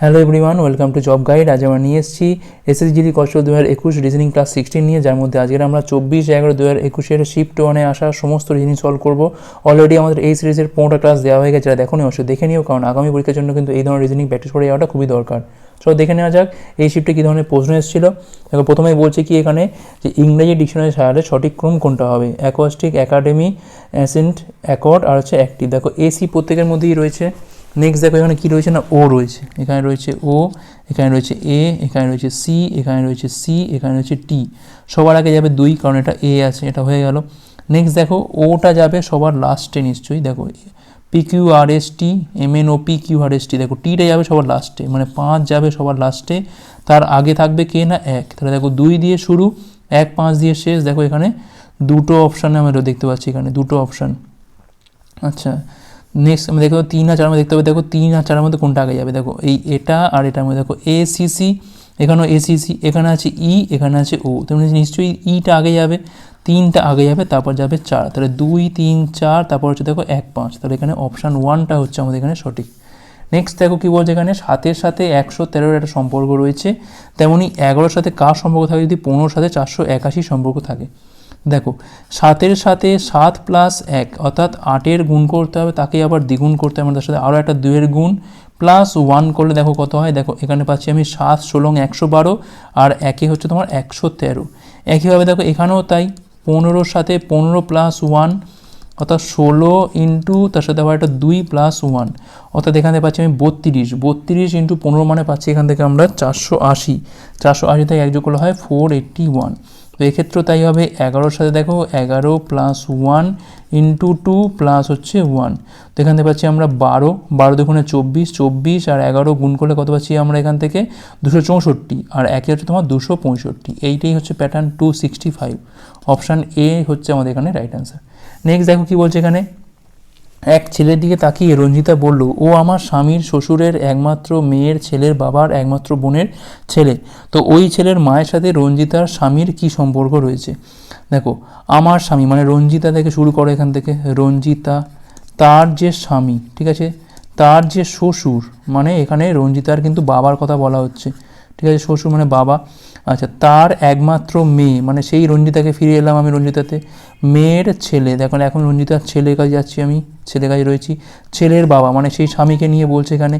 Hello everyone welcome to job guide আজ আমরা নিয়ে এসেছি এসএসজিডি কষ্ট দু হাজার একুশ রিজনিং ক্লাস সিক্সটিন নিয়ে, যার মধ্যে আজকের আমরা চব্বিশ এগারো দু হাজার একুশের শিফট ওয়ানে আসা সমস্ত রিজনিং সলভ করব। অলরেডি আমাদের এই সিরিজের পনেরোটা ক্লাস দেওয়া হয়ে গেছে যারা দেখো অবশ্যই দেখে নিও, কারণ আগামী পরীক্ষার জন্য কিন্তু এই ধরনের রিজনিং প্র্যাকটিস করে যাওয়াটা খুবই দরকার। চলো দেখে নেওয়া যাক, এই শিফটে কী ধরনের প্রশ্ন এসেছিল। দেখো, প্রথমেই বলছে কি এখানে যে ইংরেজি ডিকশনারি সাহায্যে সঠিক ক্রম কোনটা হবে? অ্যাকোয়াস্টিক একাডেমি অ্যাসেন্ট অ্যাকর্ড আর হচ্ছে অ্যাক্টিভ দেখো এসি প্রত্যেকের মধ্যেই রয়েছে। নেক্সট দেখো এখানে কী রয়েছে না ও রয়েছে। এখানে রয়েছে ও এখানে রয়েছে এ এখানে রয়েছে সি এখানে রয়েছে সি এখানে রয়েছে টি সবার আগে যাবে দুই, কারণ এটা এ আছে, এটা হয়ে গেল। নেক্সট দেখো ওটা যাবে সবার লাস্টে নিশ্চয়ই। দেখো P Q R S T M N O P Q R S T দেখো টিটা যাবে সবার লাস্টে মানে পাঁচ যাবে সবার লাস্টে তার আগে থাকবে কে না? এক। তাহলে দেখো, দুই দিয়ে শুরু, এক, পাঁচ দিয়ে শেষ। দেখো এখানে দুটো অপশানে আমরা দেখতে পাচ্ছি এখানে, দুটো অপশান আচ্ছা নেক্সট আমি দেখো তিন আর চারের মধ্যে দেখতে পাবো, দেখো তিন আর চারের মধ্যে কোনটা আগে যাবে? দেখো, এই এটা আর এটার মধ্যে দেখো এ সিসি এখানেও এসিসি এখানে আছে ই এখানে আছে ও তেমনি নিশ্চয়ই ইটা আগে যাবে, তিনটা আগে যাবে, তারপর যাবে চার। তাহলে দুই, তিন, চার, তারপর হচ্ছে দেখো এক, পাঁচ। তাহলে এখানে অপশান ওয়ানটা হচ্ছে আমাদের এখানে সঠিক। নেক্সট দেখো কী বলছে এখানে? সাতের সাথে একশো তেরোর একটা সম্পর্ক রয়েছে। তেমনি এগারোর সাথে কার সম্পর্ক থাকে? যদি পনেরোর সাথে চারশো একাশি সম্পর্ক থাকে। দেখো, সাতের সাথে সাত প্লাস এক, অর্থাৎ আটের গুণ করতে হবে তাকে আবার দ্বিগুণ করতে হবে তার সাথে আরও একটা দুইয়ের গুণ প্লাস ওয়ান করলে দেখো কত হয়? দেখো, এখানে পাচ্ছি আমি সাত ষোলো একশো বারো, আর একে হচ্ছে তোমার একশো তেরো। একইভাবে দেখো, এখানেও তাই, পনেরোর সাথে পনেরো প্লাস ওয়ান অর্থাৎ ষোলো ইন্টু তার সাথে আবার একটা দুই প্লাস ওয়ান অর্থাৎ এখান থেকে পাচ্ছি আমি বত্রিশ। বত্রিশ ইন্টু পনেরো মানে পাচ্ছি এখান থেকে আমরা চারশো আশি। চারশো আশি থেকে এক যোগ করলে হয় ফোর এইট্টি ওয়ান তো এক্ষেত্রেও তাই হবে এগারোর সাথে দেখো এগারো plus one into two plus হচ্ছে ওয়ান তো এখান থেকে পাচ্ছি আমরা বারো বারো দুগুণে চব্বিশ চব্বিশ আর এগারো গুণ করলে কত পাচ্ছি আমরা এখান থেকে? দুশো চৌষট্টি আর একে হচ্ছে তোমার দুশো পঁয়ষট্টি। এইটাই হচ্ছে pattern two sixty five option A হচ্ছে আমাদের এখানে রাইট অ্যান্সার নেক্সট দেখো কী বলছে এখানে? এক ছেলের দিকে তাকিয়ে রঞ্জিতা বলল, ও আমার স্বামীর শ্বশুরের একমাত্র মেয়ের ছেলের বাবার একমাত্র বোনের ছেলে। তো ওই ছেলের মায়ের সাথে রঞ্জিতার স্বামীর কি সম্পর্ক রয়েছে? দেখো, আমার স্বামী মানে রঞ্জিতা থেকে শুরু করে এখান থেকে। রঞ্জিতা, তার যে স্বামী, ঠিক আছে? তার যে শ্বশুর মানে এখানে রঞ্জিতার কিন্তু বাবার কথা বলা হচ্ছে। ঠিক আছে? শ্বশুর মানে বাবা। আচ্ছা তার একমাত্র মেয়ে মানে সেই রঞ্জিতাকে ফিরে এলাম আমি রঞ্জিতাতে। মেয়ের ছেলে, দেখুন, এখন রঞ্জিতার ছেলের কাছে যাচ্ছি আমি, ছেলের কাছে রয়েছি। ছেলের বাবা মানে সেই স্বামীকে নিয়ে বলছে এখানে,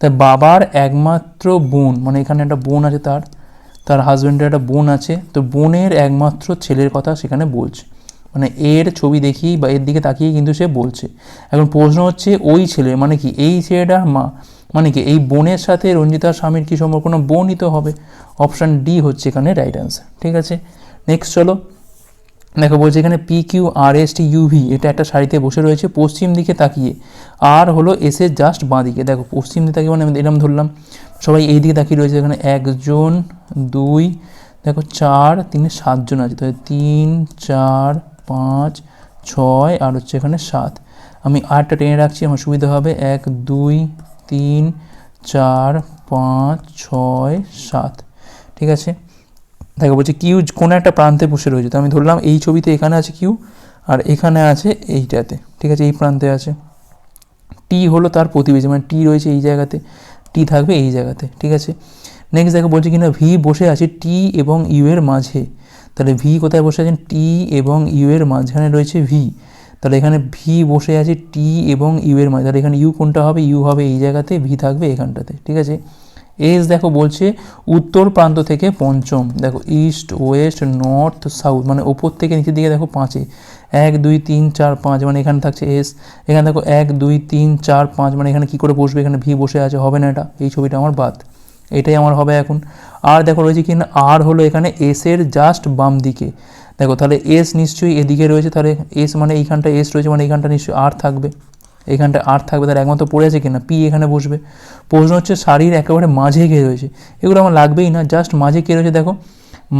তার বাবার একমাত্র বোন মানে এখানে একটা বোন আছে তার তার হাজব্যান্ডের একটা বোন আছে, তো বোনের একমাত্র ছেলের কথা সেখানে বলছে। মানে এর ছবি দেখি বা এর দিকে তাকিয়ে কিন্তু সে বলছে। এখন প্রশ্ন হচ্ছে, ওই ছেলে মানে কি, এই ছেলেটার মা মানে কি, এই বোনের সাথে রঞ্জিতা স্বামীর কী সম্পর্ক? কোনো বোনই তো হবে। অপশান ডি হচ্ছে এখানে রাইট অ্যান্সার ঠিক আছে? নেক্সট চলো। দেখো, বলছে এখানে P Q R S T U V এটা একটা শাড়িতে বসে রয়েছে, পশ্চিম দিকে তাকিয়ে। আর হলো এসের জাস্ট বাঁ দিকে দেখো, পশ্চিম দিকে তাকিয়ে মানে আমি এরম ধরলাম। সবাই এই দিকে তাকিয়ে রয়েছে, এখানে একজন, দুই, দেখো, চার, তিনে সাতজন আছে তো তিন, চার, পাঁচ, ছয়, আর হচ্ছে এখানে সাত। আমি আটটা টেনে রাখছি, আমার সুবিধা হবে। এক, দুই তিন, চার, পাঁচ, ছয়, সাত। ঠিক আছে? দেখো, বলছে কিউ কোনো একটা প্রান্তে বসে রয়েছে। তো আমি ধরলাম এই ছবিতে এখানে আছে কিউ আর এখানে আছে এইটাতে। ঠিক আছে? এই প্রান্তে আছে। টি হলো তার প্রতিবেশী মানে টি রয়েছে এই জায়গাতে টি থাকবে এই জায়গাতে। ঠিক আছে? নেক্সট দেখো, বলছে কিনা ভি বসে আছে টি এবং ইউ এর মাঝে। তাহলে ভি কোথায় বসে আছেন টি এবং ইউ এর মাঝখানে রয়েছে ভি তাহলে এখানে ভি বসে আছে টি এবং ইউ এর মাঝে তাহলে এখানে ইউ কোনটা হবে? ইউ হবে এই জায়গাতে ভি থাকবে এখানটাতে, ঠিক আছে? এস দেখো বলছে উত্তর প্রান্ত থেকে পঞ্চম, দেখো ইস্ট ওয়েস্ট নর্থ সাউথ মানে ওপর থেকে নিচের দিকে দেখো পাঁচে, এক, দুই, তিন, চার, পাঁচ মানে এখানে থাকছে এস এখানে দেখো এক, দুই, তিন, চার, পাঁচ মানে এখানে কী করে বসবে? এখানে ভি বসে আছে, হবে না এটা? এই ছবিটা আমার বাদ, এটাই আমার হবে এখন। আর দেখো রয়েছে কি না? আর হলো এখানে এসের জাস্ট বাম দিকে দেখো, তাহলে এস নিশ্চয়ই এদিকে রয়েছে, তাহলে এস মানে এইখানটা এস রয়েছে মানে এইখানটা নিশ্চয়ই আর থাকবে। এইখানটা আর থাকবে তার একমাত্র পড়ে আছে কিনা? পি এখানে বসবে। প্রশ্ন হচ্ছে শাড়ির একেবারে মাঝে কে রয়েছে? এগুলো আমার লাগবেই না জাস্ট মাঝে কে রয়েছে দেখো।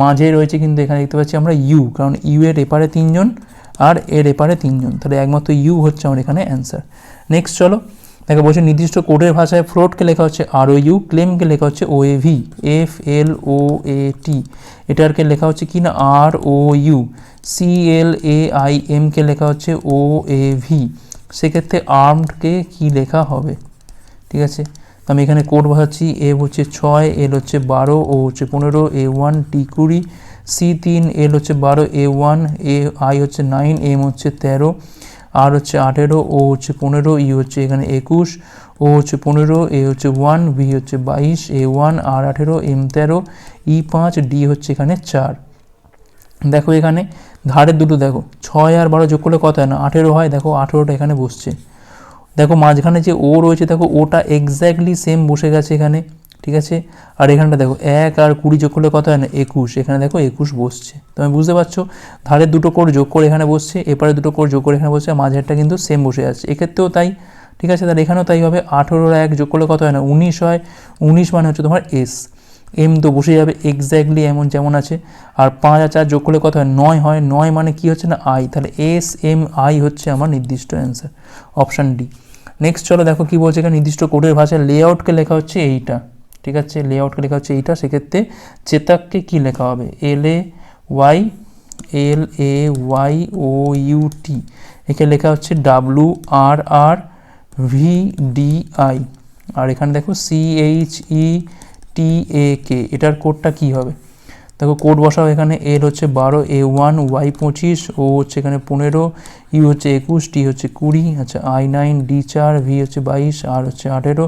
মাঝে রয়েছে কিন্তু এখানে দেখতে পাচ্ছি আমরা ইউ কারণ ইউ এর এপারে তিনজন আর এর এপারে তিনজন। তাহলে একমাত্র ইউ হচ্ছে আমার এখানে অ্যান্সার নেক্সট চলো, দেখো, বলছে নির্দিষ্ট কোডের ভাষায় ফ্রডকে লেখা হচ্ছে আর ও ইউ ক্লেমকে লেখা হচ্ছে ও এ ভি এফ এল ও এ টি এটারকে লেখা হচ্ছে কি না? আর O U C L A I M K লেখা হচ্ছে ও এ ভি সেক্ষেত্রে আর্মডকে কি লেখা হবে? ঠিক আছে? আমি এখানে কোড বসাচ্ছি এ হচ্ছে ছয় এল হচ্ছে বারো ও হচ্ছে পনেরো এ ওয়ান টি কুড়ি সি তিন এল হচ্ছে বারো এ ওয়ান এ আই হচ্ছে নাইন এম হচ্ছে তেরো। আর হচ্ছে আঠেরো, ও হচ্ছে পনেরো, ই হচ্ছে এখানে একুশ, ও হচ্ছে পনেরো, এ হচ্ছে ওয়ান, বি হচ্ছে বাইশ, এ ওয়ান, আর আঠেরো, এম তেরো, ই পাঁচ, ডি হচ্ছে এখানে চার। দেখো এখানে ধারের দুটো দেখো, ছয় আর বারো যোগ করলে কত হয় না? আঠেরো হয়, দেখো আঠেরোটা এখানে বসছে। দেখো মাঝখানে যে ও রয়েছে, দেখো ওটা এক্স্যাক্টলি সেম বসে গেছে এখানে। ঠিক আছে? আর এখানটা দেখো, এক আর কুড়ি যোগ করলে কত হয় না? একুশ। এখানে দেখো একুশ বসছে। তুমি বুঝতে পারছ? ধারে দুটো কোর যোগ করে এখানে বসছে, এপারে দুটো কোর যোগ করে এখানে বসছে মাঝেরটা কিন্তু সেম বসে যাচ্ছে। এক্ষেত্রেও তাই, ঠিক আছে? তাহলে এখানেও তাই হবে। আঠেরোর এক যোগ করলে কত হয় না? উনিশ হয়। উনিশ মানে হচ্ছে তোমার এস এম তো বসে যাবে এক্স্যাক্টলি এমন যেমন আছে। আর পাঁচ আর চার যোগ করলে কত হয়? নয় হয়। নয় মানে কি হচ্ছে না? আই তাহলে এস এম আই হচ্ছে আমার নির্দিষ্ট অ্যান্সার অপশান ডি নেক্সট চলো দেখো কি বলছে এখানে নির্দিষ্ট কোডের ভাষায়। লেআউটকে লেখা হচ্ছে এইটা। ঠিক আছে? লেআউটকে লেখা হচ্ছে এইটা, সেক্ষেত্রে চেতাককে কি লেখা হবে? L A Y L A Y O U T একে লেখা হচ্ছে W R R V D I R এখানে দেখো সি এইচ ই টি এ কে এটার কোডটা কি হবে? দেখো কোড বসাও, এখানে এল হচ্ছে বারো এ ওয়ান ওয়াই পঁচিশ ও হচ্ছে এখানে পনেরো ইউ হচ্ছে একুশ টি হচ্ছে কুড়ি আচ্ছা আই নাইন ডি চার ভি হচ্ছে বাইশ আর হচ্ছে আঠেরো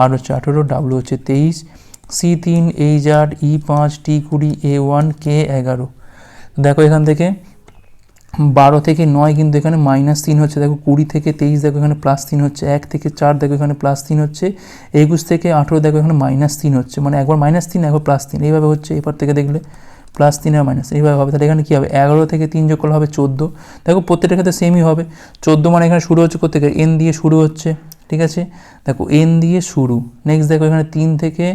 আর হচ্ছে আঠেরো ডাব্লু হচ্ছে তেইশ সি তিন এইচ আট ই পাঁচ টি কুড়ি এ ওয়ান কে এগারো। দেখো এখান থেকে বারো থেকে নয় কিন্তু এখানে মাইনাস তিন হচ্ছে। দেখো কুড়ি থেকে তেইশ, দেখো এখানে প্লাস তিন হচ্ছে। এক থেকে চার, দেখো এখানে প্লাস তিন হচ্ছে। একুশ থেকে আঠেরো, দেখো এখানে মাইনাস তিন হচ্ছে। মানে একবার মাইনাস তিন, একবার প্লাস তিন। এইভাবে হচ্ছে এবার থেকে দেখলে প্লাস তিন আর মাইনাস এইভাবে হবে। তাহলে এখানে কী হবে? এগারো থেকে তিন যোগ করলে হবে চোদ্দ। দেখো প্রত্যেকটা ক্ষেত্রে সেমই হবে। চোদ্দ মানে এখানে শুরু হচ্ছে কোথেকে এন দিয়ে শুরু হচ্ছে। ঠিক আছে? দেখো এন দিয়ে শুরু। নেক্সট দেখো এখানে তিন থেকে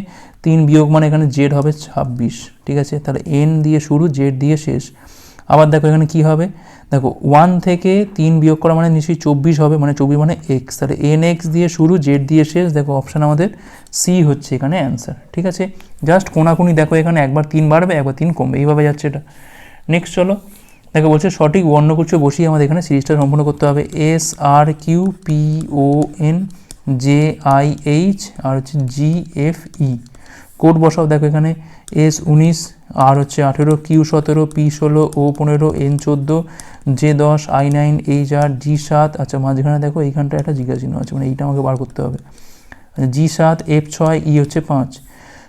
তিন বিয়োগ মানে এখানে জেড হবে ছাব্বিশ। ঠিক আছে? তাহলে এন দিয়ে শুরু জেড দিয়ে শেষ। আবার দেখো এখানে কি হবে? দেখো ওয়ান থেকে তিন বিয়োগ করা মানে নিশ্চয়ই চব্বিশ হবে মানে চব্বিশ মানে এক্স তাহলে এন এক্স দিয়ে শুরু জেড দিয়ে শেষ, দেখো অপশান আমাদের সি হচ্ছে এখানে অ্যান্সার ঠিক আছে? জাস্ট কোনাকুনি দেখো এখানে একবার তিন বাড়বে, একবার তিন কমবে, এইভাবে যাচ্ছে এটা। নেক্সট চলো, দেখো বলছে সঠিক বর্ণগুচ্ছ বসিয়ে আমাদের এখানে সিরিজটা সম্পূর্ণ করতে হবে। S R Q P O N J I H আর হচ্ছে জি এফ ই কোড বসাও, দেখো এখানে। এস উনিশ আর হচ্ছে আঠেরো, কিউ সতেরো, পি ষোলো, ও পনেরো, এন চোদ্দ, জে দশ, আই নাইন, এইচ আর জি সাত আচ্ছা মাঝখানে দেখো এইখানটা একটা জিজ্ঞাসা চিহ্ন আছে মানে এইটা আমাকে বার করতে হবে। জি সাত, এফ ছয়, ই হচ্ছে পাঁচ।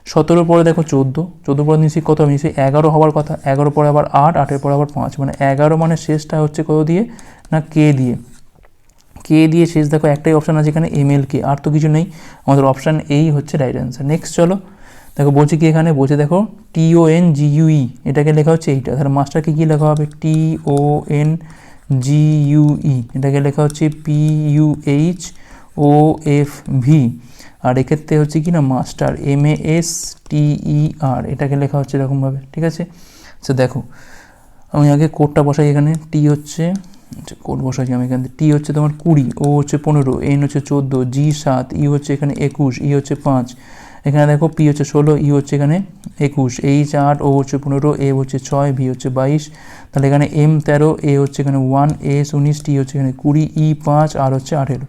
সতেরো পরে দেখো চোদ্দ চোদ্দ পরে নিশ্চয়ই কত নিশ্চয়ই এগারো হওয়ার কথা, এগারো পরে আবার আট, আটের পরে আবার পাঁচ মানে এগারো মানে শেষটা হচ্ছে কত দিয়ে? না, কে দিয়ে? কে দিয়ে শেষ? দেখো একটাই অপশান আছে এখানে এম এল কে আর তো কিছু নেই। আমাদের অপশান এই হচ্ছে রাইট অ্যান্সার নেক্সট চলো। দেখো, বলছে কি এখানে? বলছে দেখো টি ও এন জি ইউই এটাকে লেখা হচ্ছে এইটা। তাহলে মাস্টারকে কী লেখা হবে? টি ও এন জি ইউই এটাকে লেখা হচ্ছে P U H O F V আর এক্ষেত্রে হচ্ছে কি না, master M A S T E R এটাকে লেখা হচ্ছে এরকমভাবে, ঠিক আছে? আচ্ছা দেখো, আমি আগে কোডটা বসাই এখানে। টি হচ্ছে আচ্ছা কোড বসাচ্ছি আমি এখান টি হচ্ছে তোমার কুড়ি ও হচ্ছে পনেরো এন হচ্ছে চোদ্দ জি সাত ই হচ্ছে এখানে একুশ ই হচ্ছে পাঁচ। এখানে দেখো পি হচ্ছে ষোলো ই হচ্ছে এখানে একুশ। এইচ আট ও হচ্ছে পনেরো এ হচ্ছে ছয় ভি হচ্ছে বাইশ। তাহলে এখানে এম তেরো এ হচ্ছে এখানে ওয়ান এস উনিশ টি হচ্ছে এখানে কুড়ি ই পাঁচ আর হচ্ছে আঠেরো।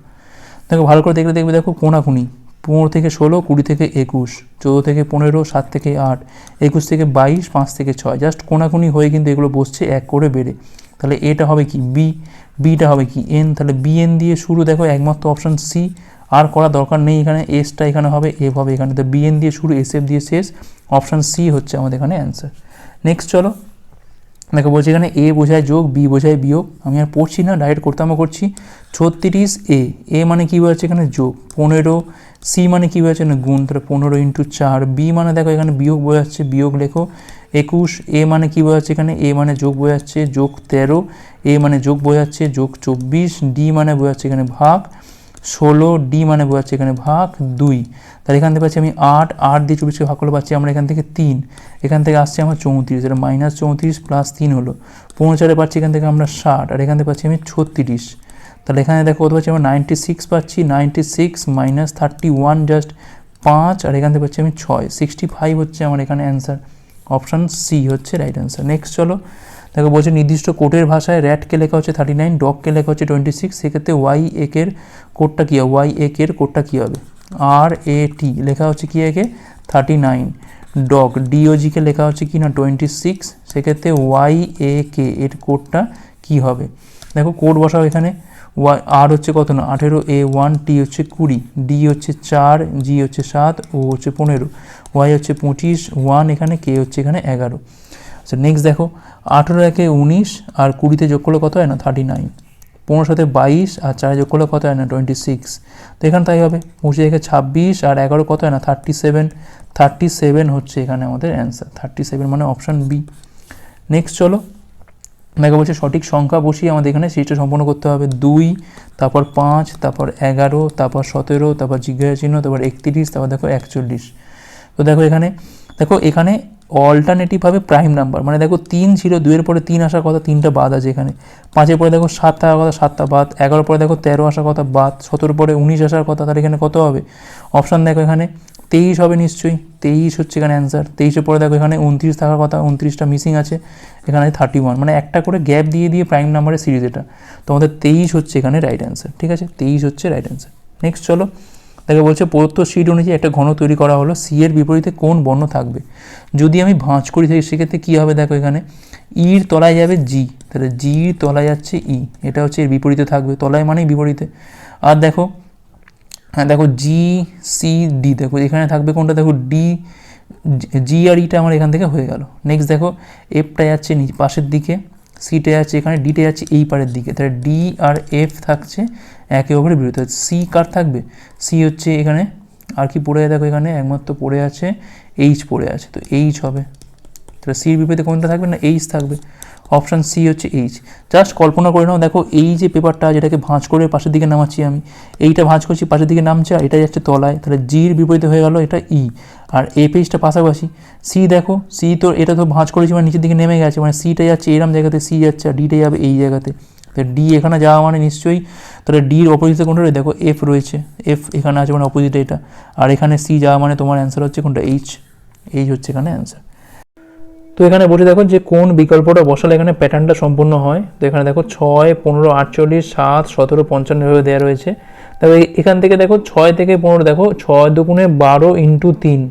দেখো ভালো করে দেখলে দেখবে দেখো কোনাকুনি। পনেরো থেকে ষোলো, কুড়ি থেকে একুশ। চৌদ্দ থেকে পনেরো, সাত থেকে আট। একুশ থেকে বাইশ, পাঁচ থেকে ছয়। জাস্ট কোনাকুনি হয়ে কিন্তু এগুলো বসছে এক করে বেড়ে। তাহলে এটা হবে কি? বি বিটা হবে কি? এন তাহলে বি এন দিয়ে শুরু দেখো একমাত্র অপশান সি আর করা দরকার নেই এখানে এসটা এখানে হবে এফ হবে এখানে। তো বিএন দিয়ে শুরু এস এফ দিয়ে শেষ অপশান সি হচ্ছে আমাদের এখানে অ্যান্সার নেক্সট চলো, দেখো বলছি এখানে এ বোঝায় যোগ বি বোঝায় বিয়োগ। আমি আর পড়ছি না ডাইরেক্ট করতে আমরা করছি। ছত্রিশ এ এ মানে কী বোঝাচ্ছে এখানে যোগ? পনেরো সি মানে কী বোঝাচ্ছে না গুণ? তাহলে পনেরো ইন্টু চার। বি মানে দেখো এখানে বিয়োগ বোঝাচ্ছে, বিয়োগ লেখো। একুশ এ মানে কী বোঝাচ্ছে এখানে? এ মানে যোগ বোঝাচ্ছে, যোগ তেরো। এ মানে যোগ বোঝাচ্ছে, যোগ চব্বিশ। ডি মানে বোঝাচ্ছে এখানে ভাগ। ষোলো ডি মানে বোঝাচ্ছে এখানে ভাগ দুই। তাহলে এখান থেকে পাচ্ছি আমি আট আট দিয়ে চব্বিশকে ভাগ করলে পাচ্ছি আমরা এখান থেকে তিন। এখান থেকে আসছে আমার চৌত্রিশ এটা মাইনাস চৌত্রিশ প্লাস তিন হলো। পনেরো চারে পাচ্ছি এখান থেকে আমরা ষাট, আর এখান থেকে পাচ্ছি আমি ছত্রিশ। তাহলে এখানে দেখো কত পাচ্ছি আমরা নাইনটি সিক্স পাচ্ছি ninety six minus thirty one just পাঁচ, আর এখান থেকে পাচ্ছি আমি ছয়। সিক্সটি ফাইভ হচ্ছে আমার এখানে অ্যান্সার অপশান সি হচ্ছে রাইট অ্যান্সার নেক্সট চলো। দেখো বলছে নির্দিষ্ট কোডের ভাষায় র্যাটকে লেখা হচ্ছে থার্টি নাইন ডগকে লেখা হচ্ছে টোয়েন্টি সিক্স সেক্ষেত্রে ওয়াই একের কোডটা কী হবে? ওয়াই একের কোডটা কী হবে? আর এ টি লেখা হচ্ছে কি একে? থার্টি নাইন ডগ ডিওজিকে লেখা হচ্ছে কি না? টোয়েন্টি সিক্স সেক্ষেত্রে ওয়াই এ কে এর কোডটা কি হবে? দেখো কোড বসাও এখানে। ওয়াই আর হচ্ছে কত না? আঠেরো এ ওয়ান টি হচ্ছে কুড়ি ডি হচ্ছে চার জি হচ্ছে সাত ও হচ্ছে পনেরো ওয়াই হচ্ছে পঁচিশ ওয়ান এখানে কে হচ্ছে এখানে এগারো। আচ্ছা নেক্সট দেখো, আঠেরো একে উনিশ আর কুড়িতে যোগ করলে কত হয় না? থার্টি নাইন পনেরো সাথে বাইশ আর চারে যোগ করলে কত হয় না? টোয়েন্টি সিক্স তো এখানে তাই হবে। পঁচিশ একে ছাব্বিশ আর এগারো কত হয় না? থার্টি সেভেন থার্টি সেভেন হচ্ছে এখানে আমাদের অ্যান্সার থার্টি সেভেন মানে অপশান বি নেক্সট চলো। দেখো বলছে সঠিক সংখ্যা বসিয়ে আমাদের এখানে সিরিজটা সম্পন্ন করতে হবে। দুই, তারপর পাঁচ, তারপর এগারো, তারপর সতেরো, তারপর জিজ্ঞাসা চিহ্ন, তারপর একত্রিশ, তারপর দেখো একচল্লিশ। তো দেখো এখানে দেখো এখানে অল্টারনেটিভভাবে প্রাইম নাম্বার মানে দেখো তিন ছিল দুয়ের পরে তিন আসার কথা তিনটা বাদ আছে এখানে। পাঁচের পরে দেখো সাত থাকার কথা সাতটা বাদ। এগারো পরে দেখো তেরো আসার কথা বাদ। সতেরো পরে উনিশ আসার কথা, তাহলে এখানে কত হবে? অপশান দেখো এখানে, তেইশ হবে নিশ্চয়ই। তেইশ হচ্ছে এখানে অ্যান্সার তেইশের পরে দেখো এখানে উনত্রিশ থাকার কথা, উনত্রিশটা মিসিং আছে। এখানে থার্টি ওয়ান মানে একটা করে গ্যাপ দিয়ে দিয়ে প্রাইম নাম্বারের সিরিজ এটা। তোমাদের তেইশ হচ্ছে এখানে রাইট অ্যান্সার ঠিক আছে? তেইশ হচ্ছে রাইট অ্যান্সার নেক্সট চলো। দেখো বলছে প্রদত্ত সিট অনুযায়ী একটা ঘন তৈরি করা হলো। সি এর বিপরীতে কোন বর্ণ থাকবে? যদি আমি ভাঁজ করি থাকি, সেক্ষেত্রে কী হবে দেখো এখানে? ইর তলায় যাবে জি তাহলে জির তলায় যাচ্ছে ই এটা হচ্ছে এর বিপরীতে থাকবে। তলায় মানেই বিপরীতে। আর দেখো হ্যাঁ দেখো জি সি ডি দেখো এখানে থাকবে কোনটা? দেখো ডি জি আর ইটা আমার এখান থেকে হয়ে গেল। নেক্সট দেখো এফটা যাচ্ছে পাশের দিকে। সিটে যাচ্ছে এখানে ডিটে যাচ্ছে এই পারের দিকে। তাহলে ডি আর এফ থাকছে একে অপরের বিরুদ্ধে। সি কার থাকবে? সি হচ্ছে এখানে, আর কি পড়ে দেখো এখানে, একমাত্র পড়ে আছে এইচ পড়ে আছে। তো এইচ হবে। তাহলে সির বিপরীতে কোনটা থাকবে না এইচ থাকবে? অপশান সি হচ্ছে এইচ জাস্ট কল্পনা করে নাও, দেখো এই যে পেপারটা যেটাকে ভাঁজ করে পাশের দিকে নামাচ্ছি আমি, এইটা ভাঁজ করছি, পাশের দিকে নামছে আর এটা যাচ্ছে তলায়, তাহলে জির বিপরীতে হয়ে গেল এটা ই আর এ পেজটা পাশাপাশি সি দেখো সি তো এটা তো ভাঁজ করেছি মানে নিচের দিকে নেমে গেছে মানে সিটা যাচ্ছে এরম জায়গাতে সি যাচ্ছে আর ডিটা যাবে এই জায়গাতে। তাহলে ডি এখানে যাওয়া মানে নিশ্চয়ই, তাহলে ডির অপোজিটে কোনটা রয়েছে দেখো এফ রয়েছে এফ এখানে আছে মানে অপোজিটে এটা, আর এখানে সি যাওয়া মানে তোমার অ্যান্সার হচ্ছে কোনটা এইচ এইচ হচ্ছে এখানে অ্যান্সার তো এখানে বসে দেখো যে কোন বিকল্পটা বসালে এখানে প্যাটার্নটা সম্পূর্ণ হয়। তো এখানে দেখো ছয়, পনেরো, আটচল্লিশ, সাত, সতেরো, পঞ্চান্ন এভাবে দেওয়া রয়েছে। তবে এখান থেকে দেখো ছয় থেকে পনেরো, দেখো ছয় দুগুণে বারো ইন্টু তিন।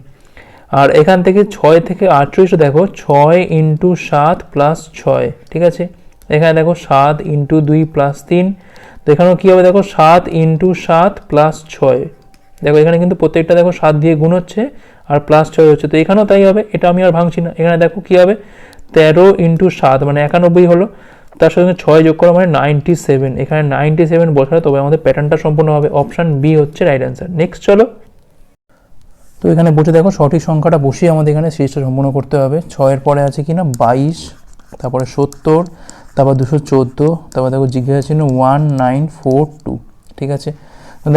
আর এখান থেকে ছয় থেকে আটচল্লিশ দেখো ছয় ইন্টু সাত প্লাস ছয়, ঠিক আছে? এখানে দেখো সাত ইন্টু দুই প্লাস তিন। তো এখানেও কী হবে দেখো সাত ইন্টু সাত প্লাস ছয়। দেখো এখানে কিন্তু প্রত্যেকটা দেখো সাত দিয়ে গুণ হচ্ছে। আর প্লাস ছয় হচ্ছে, তো এখানেও তাই হবে, এটা আমি আর ভাঙছি না। এখানে দেখো কী হবে? তেরো ইন্টু সাত মানে একানব্বই হলো। তার সঙ্গে ছয় যোগ করা মানে নাইনটি সেভেন এখানে নাইনটি সেভেন বসালে তবে আমাদের প্যাটার্নটা সম্পূর্ণ হবে। অপশান বি হচ্ছে রাইট অ্যান্সার নেক্সট চলো। তো এখানে বসে দেখো, সঠিক সংখ্যাটা বসিয়ে আমাদের এখানে সিরিজটা সম্পূর্ণ করতে হবে। ছয়ের পরে আছে কি না বাইশ, তারপরে সত্তর, তারপর দুশো চোদ্দ, তারপর দেখো জিজ্ঞাসা চিহ্ন ওয়ান নাইন ফোর টু ঠিক আছে?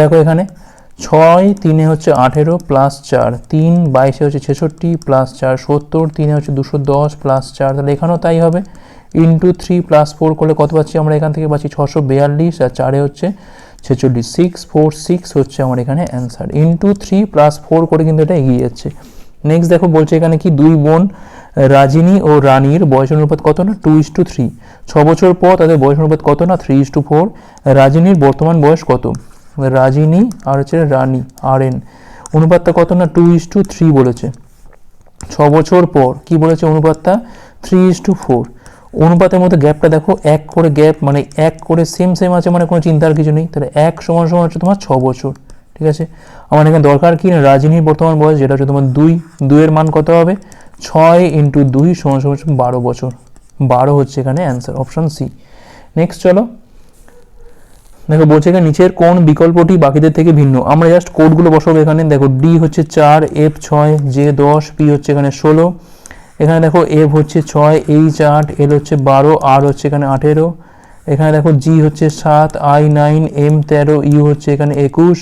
দেখো এখানে ছয়, তিনে হচ্ছে আঠেরো প্লাস চার, তিন, বাইশে হচ্ছে ছেষট্টি প্লাস চার, সত্তর, তিনে হচ্ছে দুশো দশ প্লাস চার, তাহলে এখানেও তাই হবে। ইন্টু থ্রি প্লাস ফোর করলে কত পাচ্ছি আমরা এখান থেকে পাচ্ছি ছশো বিয়াল্লিশ, আর চারে হচ্ছে ছেচল্লিশ সিক্স ফোর সিক্স হচ্ছে আমার এখানে answer into three plus four করে কিন্তু এটা এগিয়ে যাচ্ছে। নেক্সট দেখো বলছে এখানে কি দুই বোন, রাজিনী ও রানীর বয়স অনুপাত কত না? টু ইস টু থ্রি ছ বছর পর তাদের বয়স অনুপাত কত না? থ্রি ইস টু ফোর রাজিনীর বর্তমান বয়স কত? রাজিনী আর হচ্ছে রানী আর এন অনুপাতটা কত না? টু ইস টু থ্রি বলেছে। ছ বছর পর কি বলেছে অনুপাতটা থ্রি ইস টু ফোর অনুপাতের মধ্যে গ্যাপটা দেখো, এক করে গ্যাপ মানে এক করে সেম সেম আছে মানে কোনো চিন্তার কিছু নেই। তাহলে এক সমান সমান হচ্ছে তোমার ছ বছর, ঠিক আছে? আমার এখানে দরকার কি না? রাজিনীর বর্তমান বয়স, যেটা হচ্ছে তোমার দুই, দুইয়ের মান কত হবে? ছয় ইন্টু দুই সমান সমান বারো বছর। বারো হচ্ছে এখানে অ্যান্সার অপশান সি নেক্সট চলো। দেখো, বলছে এখানে নিচের কোন বিকল্পটি বাকিদের থেকে ভিন্ন। আমরা জাস্ট কোডগুলো বসাবো এখানে। দেখো ডি হচ্ছে চার এফ ছয় জে দশ পি হচ্ছে এখানে ষোলো। এখানে দেখো এফ হচ্ছে ছয় এইচ আট এল হচ্ছে বারো আর হচ্ছে এখানে আঠেরো। এখানে দেখো জি হচ্ছে সাত আই নাইন এম তেরো ইউ হচ্ছে এখানে একুশ।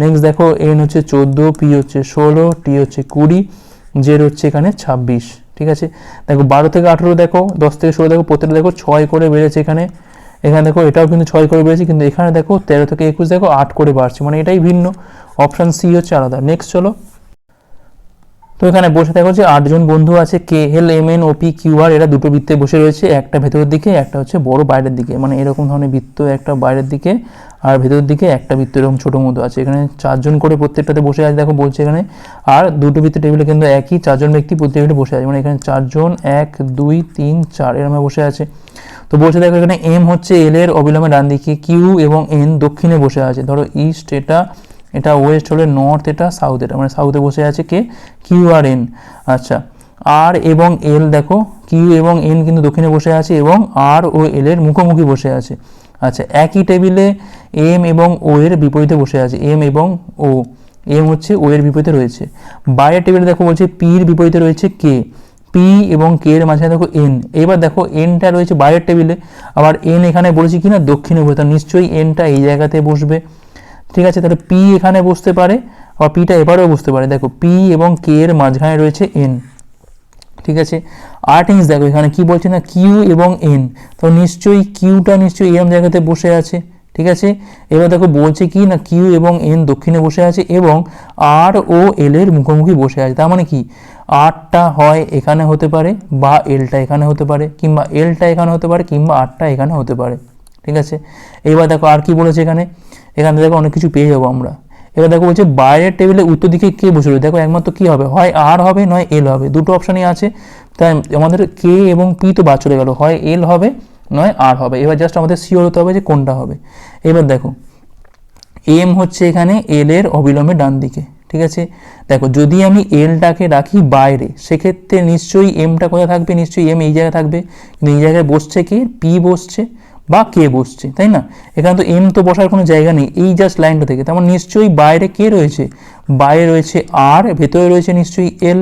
নেক্সট দেখো এন হচ্ছে চোদ্দ পি হচ্ছে ষোলো টি হচ্ছে কুড়ি জেড হচ্ছে এখানে ছাব্বিশ। ঠিক আছে? দেখো, বারো থেকে আঠেরো দেখো, দশ থেকে ষোলো দেখো, প্রত্যেকটা দেখো ছয় করে বেড়েছে এখানে। এখানে দেখো, এটাও কিন্তু ছয় করে বেড়েছে, কিন্তু এখানে দেখো তেরো থেকে একুশ, দেখো আট করে বাড়ছে। মানে এটাই ভিন্ন। অপশান সি হচ্ছে আলাদা। নেক্সট চলো। তো এখানে বসে দেখো যে আটজন বন্ধু আছে, K, L, M, N O P Q, R, এরা দুটো বৃত্তে বসে রয়েছে, একটা ভেতরের দিকে, একটা হচ্ছে বড় বাইরের দিকে। মানে এরকম ধরনের বৃত্ত একটা বাইরের দিকে আর ভেতরের দিকে একটা বৃত্ত এরকম ছোটো মতো আছে। এখানে চারজন করে প্রত্যেকটাতে বসে আছে, দেখো বলছে এখানে। আর দুটো বৃত্ত টেবিলে কিন্তু একই, চারজন ব্যক্তি প্রত্যেক টেবিলে বসে আছে। মানে এখানে চারজন, এক, দুই, তিন, চার এরকম বসে আছে। তো বলছে দেখো এখানে এম হচ্ছে এল এর অবিলম্বে ডান দিকে কিউ এবং এন দক্ষিণে বসে আছে। ধরো ইস্ট এটা এটা ওয়েস্ট হলে নর্থ এটা সাউথ এটা মানে সাউথে বসে আছে কে? কিউ আর এন আচ্ছা আর এবং এল দেখো কিউ এবং এন কিন্তু দক্ষিণে বসে আছে এবং আর ও এল এর মুখোমুখি বসে আছে। আচ্ছা একই টেবিলে এম এবং ও এর বিপরীতে বসে আছে এম এবং ও এম হচ্ছে ও এর বিপরীতে রয়েছে। বাইরের টেবিলে দেখো বলছে পির বিপরীতে রয়েছে কে পি এবং কে এর মাঝখানে দেখো এন এবার দেখো এনটা রয়েছে বাইরের টেবিলে আবার এন এখানে বলেছি কি না দক্ষিণে বসে নিশ্চয়ই এনটা এই জায়গাতে বসবে। ঠিক আছে? তাহলে পি এখানে বসতে পারে আবার পিটা এবারেও বসতে পারে। দেখো পি এবং কে এর মাঝখানে রয়েছে এন ঠিক আছে? ইঞ্চ দেখো, এখানে কি বলছে না? কিউ এবং এন তো নিশ্চয়ই কিউটা নিশ্চয়ই এরম জায়গাতে বসে আছে। ঠিক আছে? এবার দেখো, বলছে কি না? কিউ এবং এন দক্ষিণে বসে আছে এবং আর ও এল এর মুখোমুখি বসে আছে। তার মানে কি? আটটা হয় এখানে হতে পারে বা এলটা এখানে হতে পারে কিংবা এলটা এখানে হতে পারে কিংবা আটটা এখানে হতে পারে। ঠিক আছে? এবার দেখো, আর কি বলেছে এখানে? এখানে দেখো অনেক কিছু পেয়ে যাব আমরা। এবার দেখো বলছে বাইরের টেবিলে উত্তর দিকে কে বসে রয়েছে? দেখো একমাত্র কি হবে? হয় আর হবে, নয় এল হবে। দুটো অপশানই আছে। তাই আমাদের কে এবং পি তো বাদ চলে গেল। হয় এল হবে, নয় আর হবে। এবার জাস্ট আমাদের শিওর হতে হবে যে কোনটা হবে। এবার দেখো এম হচ্ছে এখানে এল এর অবিলম্বে ডান দিকে, ঠিক আছে? দেখো, যদি আমি এলটাকে রাখি বাইরে, সেক্ষেত্রে নিশ্চয়ই এমটা কোথায় থাকবে? নিশ্চয়ই এম এই জায়গায় থাকবে। কিন্তু এই জায়গায় বসছে কি? পি বসছে। বা কে বসছে, তাই না? এখানে তো এম তো বসার কোনো জায়গা নেই, এই জাস্ট লাইনটা থেকে। তেমন নিশ্চয়ই বাইরে কে রয়েছে? বাইরে রয়েছে আর ভেতরে রয়েছে নিশ্চয়ই এল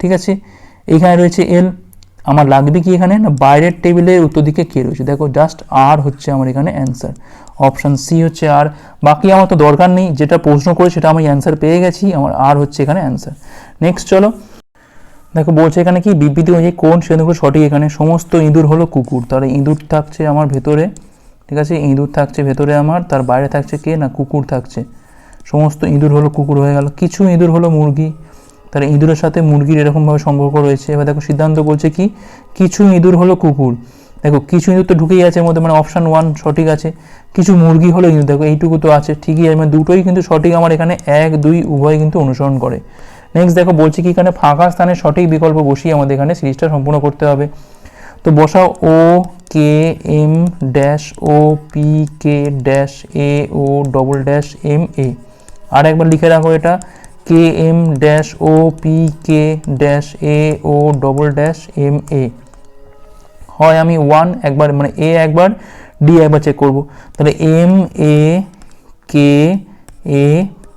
ঠিক আছে? এইখানে রয়েছে এল আমার লাগবে কি এখানে? না, বাইরের টেবিলের উত্তর দিকে কে রয়েছে? দেখো জাস্ট আর হচ্ছে আমার এখানে অ্যান্সার অপশান সি হচ্ছে আর বাকি আমার তো দরকার নেই, যেটা প্রশ্ন করে সেটা আমি অ্যান্সার পেয়ে গেছি, আমার আর হচ্ছে এখানে অ্যান্সার নেক্সট চলো। দেখো, বলছে এখানে কি? বিবৃতি অনুযায়ী কোন সেগুলো সঠিক? এখানে সমস্ত ইঁদুর হলো কুকুর। তাহলে ইঁদুর থাকছে আমার ভেতরে, ঠিক আছে? ইঁদুর থাকছে ভেতরে আমার, তার বাইরে থাকছে কে? না, কুকুর থাকছে। সমস্ত ইঁদুর হলো কুকুর হয়ে গেল। কিছু ইঁদুর হলো মুরগি। তাহলে ইঁদুরের সাথে মুরগির এরকমভাবে সম্পর্ক রয়েছে। এবার দেখো, সিদ্ধান্ত বলছে কি? কিছু ইঁদুর হলো কুকুর। দেখো, কিছু ইঁদুর তো ঢুকেই আছে মধ্যে মানে অপশান ওয়ান সঠিক আছে। কিছু মুরগি হলো ইঁদুর। দেখো, এইটুকু তো আছে। ঠিকই আছে মানে দুটোই কিন্তু সঠিক। আমার এখানে এক, দুই উভয় কিন্তু অনুসরণ করে। নেক্সট দেখো, বলছি কি এখানে ফাঁকা স্থানে সঠিক বিকল্প বসিয়ে আমাদের এখানে সিরিজটা সম্পূর্ণ করতে হবে। তো বসাও O K M dash O P K dash A O double dash M A আর একবার লিখে রাখো এটা K M dash O P K dash A O double dash M A হয় আমি ওয়ান একবার মানে এ একবার ডি একবার চেক করব। তাহলে M A K A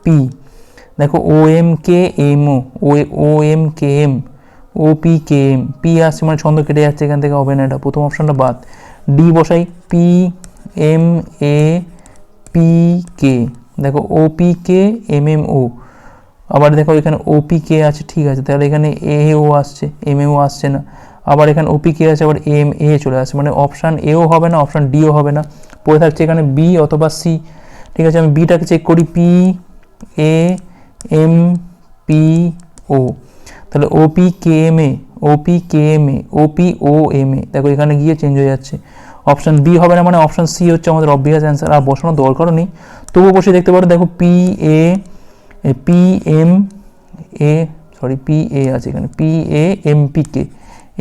P দেখো O M K M O O M K M O P K M P আসছে মানে ছন্দ কেটে যাচ্ছে এখান থেকে হবে না এটা প্রথম অপশানটা বাদ। ডি বসাই P M A P K দেখো O P K M M O আবার দেখো এখানে ওপি কে আছে, ঠিক আছে, তাহলে এখানে এ ও আসছে এম এও আসছে না। আবার এখানে ওপি কে আছে, আবার এম এ চলে আসছে মানে অপশান এও হবে না, অপশান ডিও হবে না। পড়ে থাকছে এখানে বি অথবা সি ঠিক আছে, আমি বিটাকে চেক করি P A M P O তাহলে O P K M A O P K M A O P O M A দেখো এখানে গিয়ে চেঞ্জ হয়ে যাচ্ছে। অপশান বি হবে না মানে অপশান সি হচ্ছে আমাদের অবভিয়াস অ্যান্সার আর বসানোর দরকারও নেই। তবুও বসে দেখতে পারো, দেখো P A P M A sorry P A আছে এখানে। P A M P K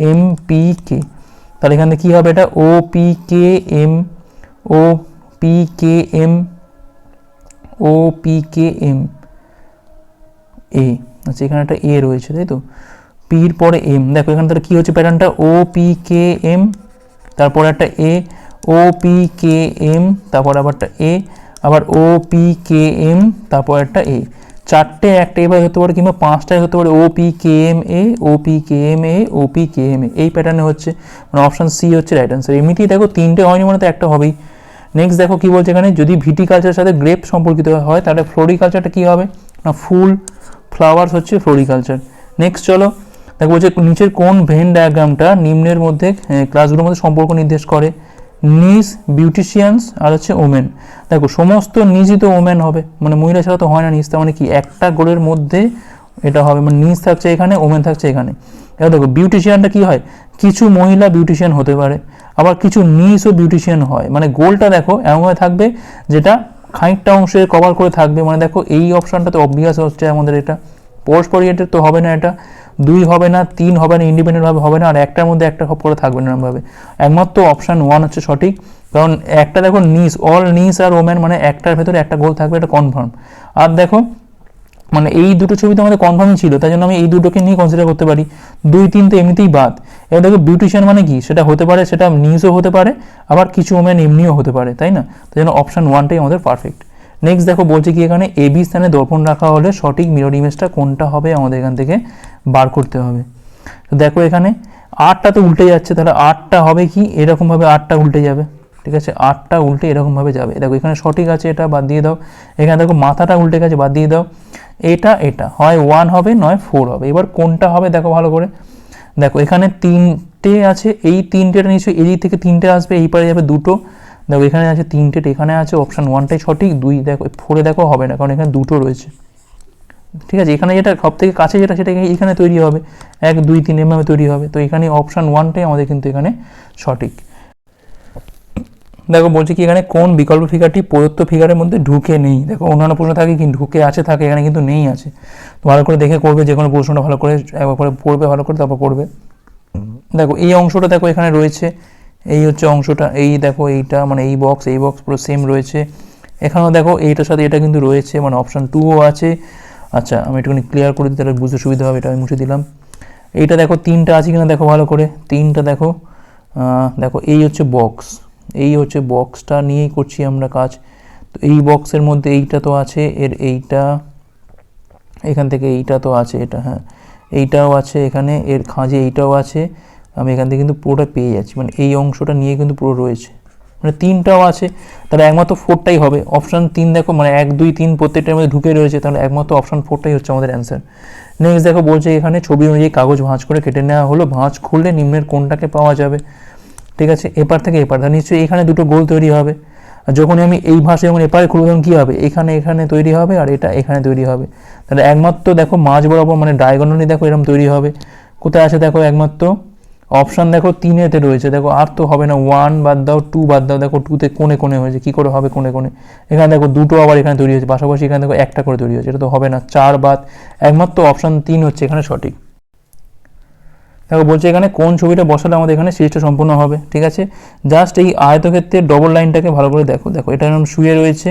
M P K তাহলে এখানে কী হবে এটা? O P K M O P K M O P K M A আচ্ছা এখানে একটা এ রয়েছে, তাই তো? পির পরে এম দেখো, এখানে তাহলে কী হচ্ছে প্যাটার্নটা ও পি কে এম তারপর একটা এ ও পি কে এম তারপর আবার একটা এ আবার ও পি কে এম তারপর একটা এ চারটে, একটা এবার হতে পারে কিংবা পাঁচটায় হতে পারে O P K M A O P K M A O P K M A এই প্যাটার্নে হচ্ছে মানে অপশান সি হচ্ছে রাইট অ্যান্সার এমনিতেই দেখো তিনটে হয়নি মানে তো একটা হবেই। নেক্সট দেখো কি বলছে এখানে, যদি ভিটিকালচারের সাথে গ্রেপ সম্পর্কিত হয়, তাহলে ফ্লোরিকালচারটা কী হবে? না, ফুল ফ্লাওয়ার্স হচ্ছে ফ্লোরিকালচার নেক্সট চলো দেখো যে নিচের কোন ভেন ডায়াগ্রামটা নিম্নের মধ্যে ক্লাসগুলোর মধ্যে সম্পর্ক নির্দেশ করে। নিজ বিউটিশিয়ানস আর হচ্ছে ওমেন দেখো, সমস্ত নিজই তো ওমেন হবে। মানে মহিলা ছাড়া তো হয় না নিজ তার মানে কি একটা গোলের মধ্যে এটা হবে। মানে নিচ থাকছে এখানে ওমেন থাকছে এখানে। এবার দেখো বিউটিশিয়ানটা কি হয়? কিছু মহিলা বিউটিশিয়ান হতে পারে, আবার কিছু নিজও বিউটিশিয়ান হয়। মানে গোলটা দেখো, এমনভাবে থাকবে, যেটা খানিকটা অংশে কভার করে থাকবে। মানে দেখো, এই অপশানটা তো অবভিয়াস হচ্ছে আমাদের এটা। পরস্পর এটা তো হবে না এটা। দুই হবে না, তিন হবে না ইন্ডিপেন্ডেন্টভাবে হবে না, আর একটার মধ্যে একটা করে থাকবে না এরমভাবে। একমাত্র অপশান ওয়ান হচ্ছে সঠিক। কারণ একটা দেখো নিস অল নিস আর ওম্যান মানে একটার ভেতরে একটা গোল থাকবে, এটা কনফার্ম আর দেখো মানে এই দুটো ছবি তো আমাদের কনফার্মই ছিল তাই জন্য আমি এই দুটোকে নিয়ে কনসিডার করতে পারি। দুই, তিন তো এমনিতেই বাদ। এবার দেখো বিউটিশিয়ান মানে কি? সেটা হতে পারে, সেটা নিউজও হতে পারে, আবার কিছু ওম্যান এমনিও হতে পারে, তাই না? তাই জন্য অপশান ওয়ানটাই আমাদের পারফেক্ট নেক্সট দেখো, বলছে কি এখানে? এ বি স্থানে দর্পণ রাখা হলে সঠিক মিরর ইমেজটা কোনটা হবে? আমাদের এখান থেকে বার করতে হবে। তো দেখো এখানে, আটটা তো উল্টে যাচ্ছে, তাহলে আটটা হবে কি? এরকমভাবে আটটা উল্টে যাবে। ঠিক আছে? আটটা উল্টে এরকমভাবে যাবে। দেখো, এখানে সঠিক আছে, এটা বাদ দিয়ে দাও। এখানে দেখো, মাথাটা উল্টে গেছে, বাদ দিয়ে দাও। এটা এটা। হয় ওয়ান হবে, নয় ফোর হবে। এবার কোনটা হবে, দেখো ভালো করে। দেখো, এখানে তিনটে আছে, এই তিনটেটা নিশ্চয়ই এদিক থেকে তিনটে আসবে, এই পারে যাবে দুটো। দেখো, এখানে আছে তিনটে, এখানে আছে অপশান ওয়ানটাই সঠিক, দুই দেখো ফোরে দেখো হবে না, কারণ এখানে দুটো রয়েছে। ঠিক আছে? এখানে যেটা সব থেকে কাছে যেটা, সেটা এখানে তৈরি হবে। এক, দুই, তিন এমএমে তৈরি হবে। তো এখানে অপশান ওয়ানটাই আমাদের কিন্তু এখানে সঠিক। দেখো, বলছি কি, এখানে কোন বিকল্প ফিগারটি প্রদত্ত ফিগারের মধ্যে ঢুকে নেই? দেখো, অন্যান্য প্রশ্ন থাকে কি, ঢুকে আছে, থাকে, এখানে কিন্তু নেই আছে। তো ভালো করে দেখে করবে যে কোনো প্রশ্নটা ভালো করে, একবার করে পড়বে, ভালো করে তারপর করবে। দেখো, এই অংশটা দেখো, এখানে রয়েছে। এই হচ্ছে অংশটা, এই দেখো, এইটা মানে এই বক্স এই বক্স পুরো সেম রয়েছে। এখানেও দেখো, এইটার সাথে এটা কিন্তু রয়েছে মানে অপশান টুও আছে। আচ্ছা আমি একটুখানি ক্লিয়ার করে দিই, তাহলে বুঝতে সুবিধা হবে, এটা আমি মুছে দিলাম। এইটা দেখো, তিনটা আছে কিনা, দেখো ভালো করে। তিনটা দেখো দেখো, এই হচ্ছে বক্স এই হচ্ছে বক্সটা নিয়েই করছি আমরা কাজ। তো এই বক্সের মধ্যে এইটা তো আছে, এর এইটা, এখান থেকে এইটা তো আছে এটা হ্যাঁ। এইটাও আছে এখানে, এর খাঁজে এইটাও আছে। আমি এখান থেকে কিন্তু পুরোটা পেয়ে যাচ্ছি মানে এই অংশটা নিয়ে কিন্তু পুরো রয়েছে। মানে তিনটাও আছে, তাহলে একমাত্র ফোরটাই হবে। অপশান তিন দেখো মানে এক, দুই, তিন প্রত্যেকটার মধ্যে ঢুকে রয়েছে, তাহলে একমাত্র অপশান ফোরটাই হচ্ছে আমাদের অ্যান্সার। নেক্সট দেখো বলছে এখানে ছবি অনুযায়ী কাগজ ভাঁজ করে কেটে নেওয়া হলো। ভাঁজ খুললে নিম্নের কোনটাকে পাওয়া যাবে? ঠিক আছে? এপার থেকে এপার। তাহলে নিশ্চয়ই এখানে দুটো গোল তৈরি হবে। আর যখনই আমি এই ভাষা যখন এপারে খুলব, তখন কী হবে? এখানে এখানে তৈরি হবে আর এটা এখানে তৈরি হবে। তাহলে একমাত্র দেখো মাঝ বরাবর মানে ডায়গোনালি দেখো এরকম তৈরি হবে। কোথায় আছে দেখো একমাত্র? অপশান দেখো তিনেতে রয়েছে। দেখো আর তো হবে না। ওয়ান বাদ দাও, টু বাদ দাও। দেখো টুতে কোণে কোণে হয়েছে। কী করে হবে কোণে কোণে? এখানে দেখো দুটো আবার এখানে তৈরি হয়েছে। পাশাপাশি এখানে দেখো একটা করে তৈরি হয়েছে। এটা তো হবে না। চার বাদ। একমাত্র অপশান তিন হচ্ছে এখানে সঠিক। দেখো, বলছে এখানে কোন ছবিটা বসালে আমাদের এখানে সিরিজটা সম্পূর্ণ হবে, ঠিক আছে? জাস্ট এই আয়তক্ষেত্রের ডবল লাইনটাকে ভালো করে দেখো দেখো এটা এরকম শুয়ে রয়েছে।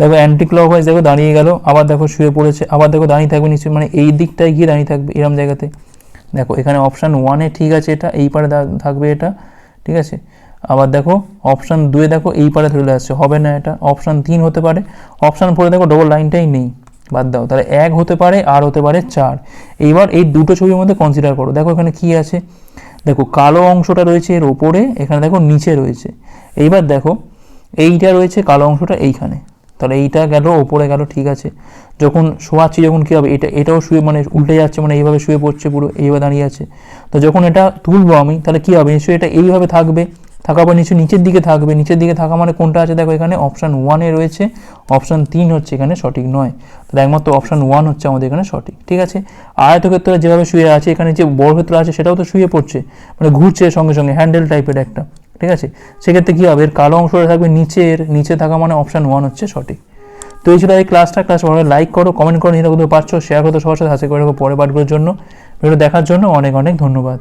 দেখো অ্যান্টি ক্লক ওয়াইজ দেখো, দাঁড়িয়ে গেল, আবার দেখো শুয়ে পড়েছে, আবার দেখো দাঁড়িয়ে থাকবে নিশ্চয়ই মানে এই দিকটায় গিয়ে দাঁড়িয়ে থাকবে এরম জায়গাতে। দেখো, এখানে অপশান ওয়ানে ঠিক আছে এটা, এই পারে থাকবে এটা, ঠিক আছে? আবার দেখো অপশান দুয়ে দেখো, এই পারে চলে আসছে, হবে না এটা অপশান তিন হতে পারে অপশান ফোরে দেখো ডবল লাইনটাই নেই। বাদ দাও। তাহলে এক হতে পারে, আর হতে পারে চার। এইবার এই দুটো ছবির মধ্যে কনসিডার করো। দেখো এখানে কি আছে? দেখো কালো অংশটা রয়েছে এর ওপরে, এখানে দেখো নিচে রয়েছে। এইবার দেখো, এইটা রয়েছে কালো অংশটা এইখানে। তাহলে এইটা গেল, ওপরে গেল, ঠিক আছে। যখন শোয়াচ্ছি যখন কী হবে, এটা, এটাও শুয়ে মানে উল্টে যাচ্ছে মানে এইভাবে শুয়ে পড়ছে পুরো, এইভাবে দাঁড়িয়ে আছে। তো যখন এটা তুলবো আমি, তাহলে কী হবে? নিশ্চয়ই এটা এইভাবে থাকবে। থাকার পর নিচে নিচের দিকে থাকবে। নিচের দিকে থাকা মানে কোনটা আছে? দেখো এখানে অপশান ওয়ানে রয়েছে। অপশান তিন হচ্ছে এখানে সঠিক নয়। তাহলে একমাত্র অপশান ওয়ান হচ্ছে আমাদের এখানে সঠিক। ঠিক আছে? আয়তক্ষেত্রে যেভাবে শুয়ে আছে, এখানে যে বর্গক্ষেত্র আছে, সেটাও তো শুয়ে পড়ছে। মানে ঘুরছে সঙ্গে সঙ্গে হ্যান্ডেল টাইপের একটা। ঠিক আছে? সেক্ষেত্রে কী হবে? এর কালো অংশটা থাকবে নিচের। নিচে থাকা মানে অপশান ওয়ান হচ্ছে সঠিক। তো এই ছিল এই ক্লাসটা ক্লাস ভালো লাইক করো কমেন্ট করো নিরাপদ পাচ্ছ শেয়ার করতে সবার সাথে হাসি করে রাখো পরে পাঠগুলোর জন্য। ভিডিও দেখার জন্য অনেক অনেক ধন্যবাদ।